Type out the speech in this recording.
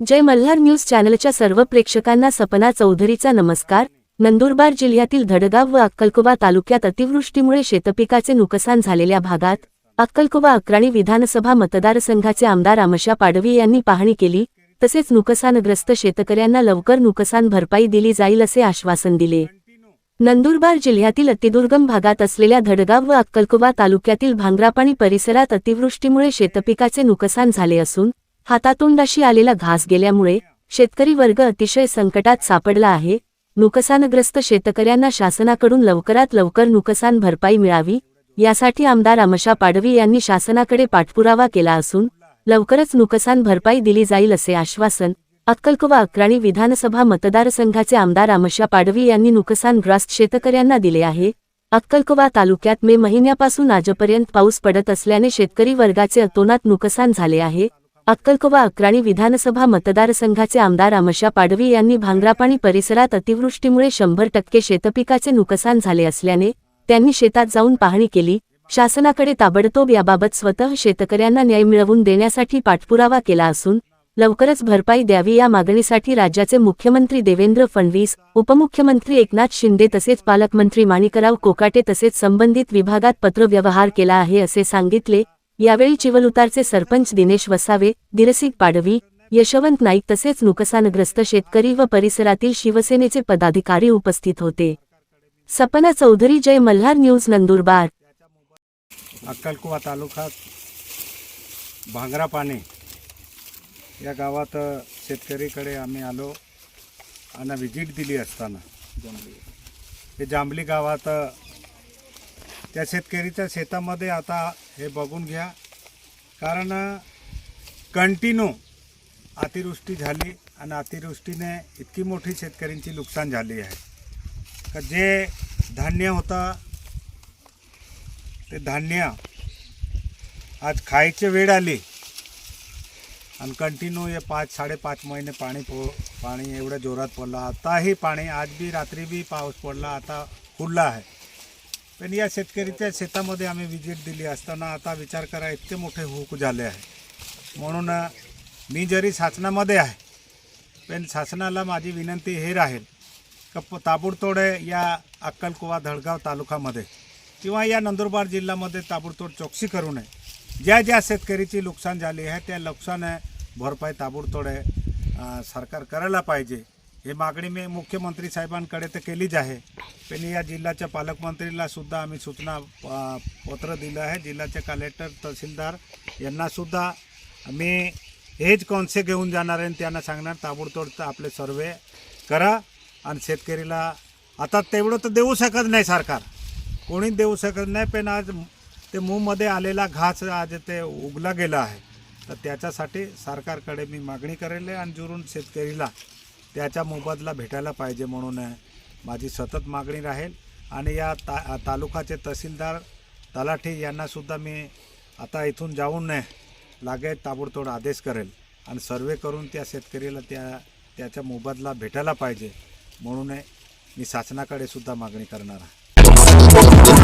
जय Malhar news चॅनलच्या सर्व प्रेक्षकांना सपना चौधरीचा नमस्कार. नंदुरबार जिल्ह्यातील धडगाव व अक्कलकोबा तालुक्यात अतिवृष्टीमुळे शेतपिकाचे नुकसान झालेल्या भागात अक्कलकोबा अक्राणी विधानसभा मतदारसंघाचे आमदार आमशा पाडवी यांनी पाहणी केली तसेच नुकसानग्रस्त शेतकऱ्यांना लवकर नुकसान भरपाई दिली जाईल असे आश्वासन दिले. नंदुरबार जिल्ह्यातील अतिदुर्गम भागात असलेल्या धडगाव व अक्कलकोबा तालुक्यातील भांग्रापाणी परिसरात अतिवृष्टीमुळे शेतपिकाचे नुकसान झाले असून हातातोंडाशी आलेला घास गेल्यामुळे शेतकरी वर्ग अतिशय संकटात सापडला आहे. नुकसानग्रस्त शेतकऱ्यांना शासनाकडून लवकरात लवकर नुकसान भरपाई मिळावी यासाठी आमदार अमशा पाडवी यांनी शासनाकडे पाठपुरावा केला असून लवकरच नुकसान भरपाई दिली जाईल असे आश्वासन अक्कलकोवा अक्राणी विधानसभा मतदारसंघाचे आमदार अमशा पाडवी यांनी नुकसानग्रस्त शेतकऱ्यांना दिले आहे. अक्कलकोवा तालुक्यात मे महिन्यापासून आजपर्यंत पाऊस पडत असल्याने शेतकरी वर्गाचे अतोनात नुकसान झाले आहे. अक्कलकोवा अक्राणी विधानसभा मतदारसंघाचे आमदार अमशा पाडवी यांनी भांग्रापाणी परिसरात अतिवृष्टीमुळे शंभर टक्के शेतपिकाचे नुकसान झाले असल्याने त्यांनी शेतात जाऊन पाहणी केली. शासनाकडे ताबडतोब याबाबत स्वतः शेतकऱ्यांना न्याय मिळवून देण्यासाठी पाठपुरावा केला असून लवकरच भरपाई द्यावी या मागणीसाठी राज्याचे मुख्यमंत्री देवेंद्र फडणवीस उपमुख्यमंत्री एकनाथ शिंदे तसेच पालकमंत्री माणिकराव कोकाटे तसेच संबंधित विभागात पत्रव्यवहार केला आहे असे सांगितले. यावेळी चिवलुतारचे सरपंच दिनेश वसावे दिरसिक पाडवी यशवंत नाईक तसेच नुकसानग्रस्त शेतकरी व परिसरातील शिवसेनेचे पदाधिकारी उपस्थित होते. सपना चौधरी जय मल्हार न्यूज नंदुरबार. अक्कलकुवा तालुक्यात भांगरापाने या गावात शेतकरीकडे आम्ही आलो आणि व्हिजिट दिली असताना. हे जांभली गावात त्या शेतकरीच्या शेतामध्ये आता हे बघून घ्या. कारण कंटिन्यू अतिवृष्टी झाली आणि अतिवृष्टीने इतकी मोठी शेतकऱ्यांची नुकसान झाली आहे. का जे धान्य होतं ते धान्य आज खायची वेळ आली आणि कंटिन्यू हे पाच साडेपाच महिने पाणी पो पाणी एवढ्या जोरात पडलं. आताही पाणी आज बी रात्री बी पाऊस पडला आता खुडला आहे. पण या शेतकरीच्या शेतामध्ये आम्ही विजिट दिली असताना आता विचार करा इतके मोठे हुक झाले आहे. म्हणून मी जरी शासनामध्ये आहे पण शासनाला माझी विनंती हे राहील का प- या अक्कलकुवा धडगाव तालुक्यामध्ये किंवा या नंदुरबार जिल्ह्यामध्ये ताबडतोड चौकशी करू नये. ज्या ज्या शेतकरीची नुकसान झाली आहे त्या नुकसान भरपाई ताबडतोडे सरकार करायला पाहिजे. ही मागणी मी मुख्यमंत्री साहेबांकडे तर केलीच आहे. पण या जिल्ह्याच्या पालकमंत्रीला सुद्धा आम्ही सूचना पत्र दिलं आहे. जिल्ह्याचे कलेक्टर तहसीलदार यांनासुद्धा मी हेच कॉन्से घेऊन जाणार आहे आणि त्यांना सांगणार ताबडतोड तर आपले सर्वे करा आणि शेतकरीला आता तेवढं तर देऊ शकत नाही सरकार. कोणीच देऊ शकत नाही पण आज ते मूमध्ये आलेला घास आज ते उगला गेला आहे. तर त्याच्यासाठी सरकारकडे मी मागणी करेल आहे आणि जुरून शेतकरीला त्याचा मोबदला भेटायला पाहिजे म्हणून माझी सतत मागणी राहील. आणि या ता तालुकाचे तहसीलदार तलाठी यांनासुद्धा मी आता इथून जाऊन लागे ताबडतोड आदेश करेल. आणि सर्वे करून त्या शेतकरीला त्या त्याचा मोबदला भेटायला पाहिजे म्हणून मी शासनाकडे सुद्धा मागणी करणार आहे.